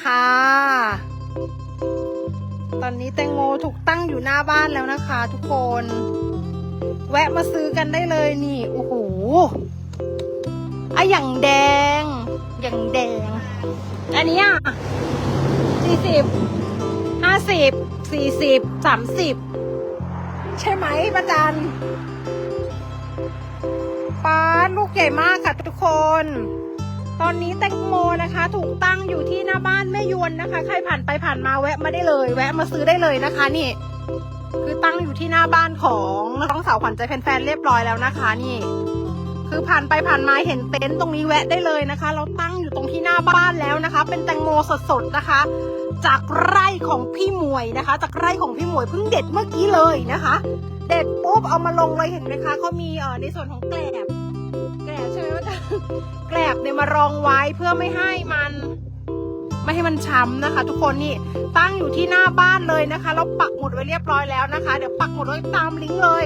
ค่ะตอนนี้แตงโมถูกตั้งอยู่หน้าบ้านแล้วนะคะ ทุกคน แวะมาซื้อกันได้เลยนี่โอ้โหอะอย่างแดง อย่างแดง อันนี้อะสี่สิบห้าสิบสี่สิบสามสิบใช่ไหมประจันป้าลูกใหญ่มากค่ะทุกคน ตอนนี้แตงโมนะคะ ถูกตั้งอยู่ที่หน้าบ้านแม่ยวนนะคะ ใครผ่านไปผ่านมาแวะมาได้เลย แวะมาซื้อได้เลยนะคะนี่ คือตั้งอยู่ที่หน้าบ้านของน้องสาวขวัญใจแฟนๆเรียบร้อยแล้วนะคะนี่ คือผ่านไปผ่านมาเห็นเต็นท์ตรงนี้แวะได้เลยนะคะ เราตั้งอยู่ตรงที่หน้าบ้านแล้วนะคะ เป็นแตงโมสดๆนะคะ จากไร่ของพี่มวยนะคะ จากไร่ของพี่มวยเพิ่งเด็ดเมื่อกี้เลยนะคะ เด็ดปุ๊บเอามาลงเลยเห็นไหมคะเขามีเอ่อในส่วนของแกลบ บใช่ไหมว่าจะแกลบเนี่ยมารองไว้เพื่อไม่ให้มัน ไม่ให้มันช้ำนะคะ ทุกคนนี่ตั้งอยู่ที่หน้าบ้านเลยนะคะ เราปักหมุดไว้เรียบร้อยแล้วนะคะ เดี๋ยวปักหมุดไว้ตามลิงก์เลย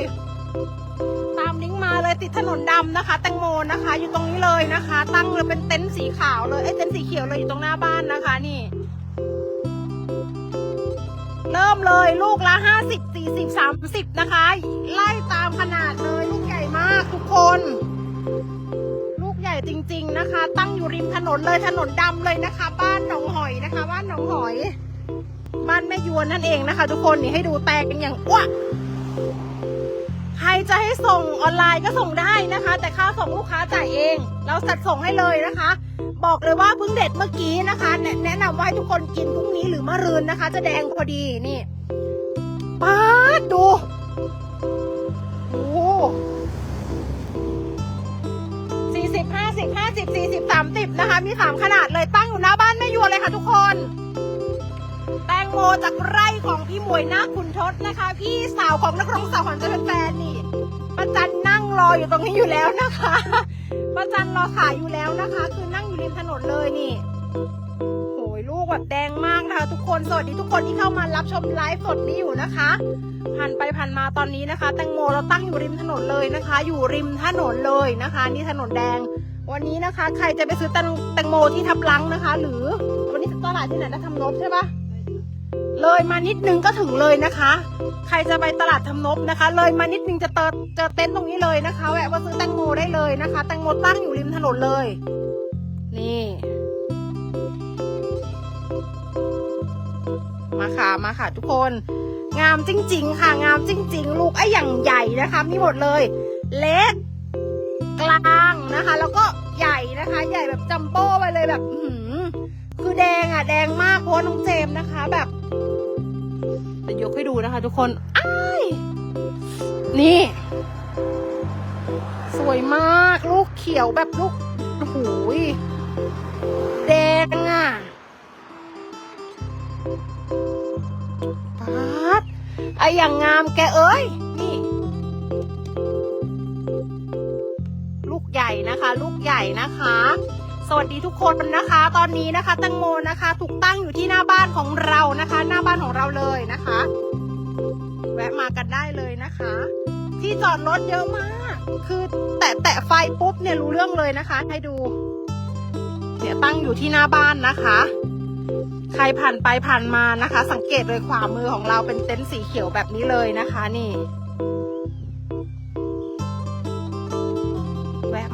ตามลิงก์มาเลยติดถนนดำนะคะ แตงโมนะคะ อยู่ตรงนี้เลยนะคะ ตั้งเลยเป็นเต็นท์สีขาวเลยเอ้เต็นท์สีเขียวเลยอยู่ตรงหน้าบ้านนะคะนี่เริ่มเลยลูกละห้าสิบสี่สิบสามสิบนะคะ ไล่ตามขนาดเลยลูกใหญ่มากทุกคน จริง ๆนะคะ ตั้งอยู่ริมถนนเลยถนนดำเลยนะคะ บ้านหนองหอยนะคะ บ้านหนองหอย บ้านแม่ยวนนั่นเองนะคะ ทุกคนนี่ให้ดูแตกกันอย่างอ้วกใครจะให้ส่งออนไลน์ก็ส่งได้นะคะ แต่ค่าส่งลูกค้าจ่ายเอง เราจัดส่งให้เลยนะคะ บอกเลยว่าเพิ่งเด็ดเมื่อกี้นะคะ แนะนะนำว่าให้ทุกคนกินพรุ่งนี้หรือมะรืนนะคะ จะแดงพอดีนี่ป๊าดูโอ้ สิบห้าสิบสี่สิบสามสิบนะคะ มีสามขนาดเลยตั้งอยู่หน้าบ้านแม่ยวนเลยค่ะทุกคน แตงโมจากไร่ของพี่หมวยนาคุณทศนะคะ พี่สาวของนักร้องสาวขวัญใจแฟนนี่ประจันนั่งรออยู่ตรงนี้อยู่แล้วนะคะประจันรอขายอยู่แล้วนะคะ คือนั่งอยู่ริมถนนเลยนี่โหยลูกแบบแดงมากนะคะทุกคนสวัสดีทุกคนที่เข้ามารับชมไลฟ์สดนี้อยู่นะคะผ่านไปผ่านมาตอนนี้นะคะ แตงโมเราตั้งอยู่ริมถนนเลยนะคะ อยู่ริมถนนเลยนะคะ นี่ถนนแดง วันนี้นะคะ ใครจะไปซื้อแตงโมที่ทับลังนะคะ หรือวันนี้ตลาดที่ไหนนะทำนบใช่ปะเลยมานิดนึงก็ถึงเลยนะคะ ใครจะไปตลาดทำนบนะคะ เลยมานิดนึงจะเจอเจอเต็นท์ตรงนี้เลยนะคะแวะมาซื้อแตงโมได้เลยนะคะ แตงโมตั้งอยู่ริมถนนเลย นี่ มาค่ะมาค่ะทุกคน งามจริง ๆ ค่ะ งามจริง ๆ ลูกไอ้อย่างใหญ่นะคะ มีหมดเลย เล็ก ลางนะคะ แล้วก็ใหญ่นะคะ ใหญ่แบบจัมโบ้ไปเลยแบบหือคือแดงอะ แดงมากเพราะน้องเจมนะคะ แบบจะยกให้ดูนะคะทุกคนอ้ายนี่ สวยมากลูกเขียวแบบลูกโอ้ยแดงอะป๊าดไออย่างงามแกเอ้ย นี่ลูกใหญ่นะคะ ลูกใหญ่นะคะ สวัสดีทุกคนนะคะ ตอนนี้นะคะตังโมนะคะ ถูกตั้งอยู่ที่หน้าบ้านของเรานะคะ หน้าบ้านของเราเลยนะคะ แวะมากันได้เลยนะคะ ที่จอดรถเยอะมาก คือแตะแตะไฟปุ๊บเนี่ยรู้เรื่องเลยนะคะ ให้ดูเนี่ยตั้งอยู่ที่หน้าบ้านนะคะ ใครผ่านไปผ่านมานะคะ สังเกตเลยขวามือของเราเป็นเต็นท์สีเขียวแบบนี้เลยนะคะ นี่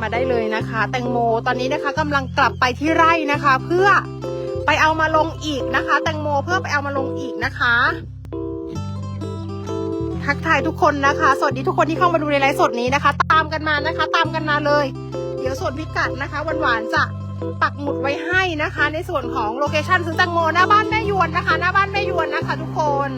มาได้เลยนะคะ แตงโมตอนนี้นะคะกำลังกลับไปที่ไร่นะคะ เพื่อไปเอามาลงอีกนะคะ แตงโมเพื่อไปเอามาลงอีกนะคะทักทายทุกคนนะคะ สวัสดีทุกคนที่เข้ามาดูในไลฟ์สดนี้นะคะ ตามกันมานะคะ ตามกันมาเลย เดี๋ยวส่วนพิกัดนะคะวันหวานๆจะปักหมุดไว้ให้นะคะ ในส่วนของโลเคชันซื้อแตงโมหน้าบ้านแม่ยวนนะคะ หน้าบ้านแม่ยวนนะคะ ทุกคน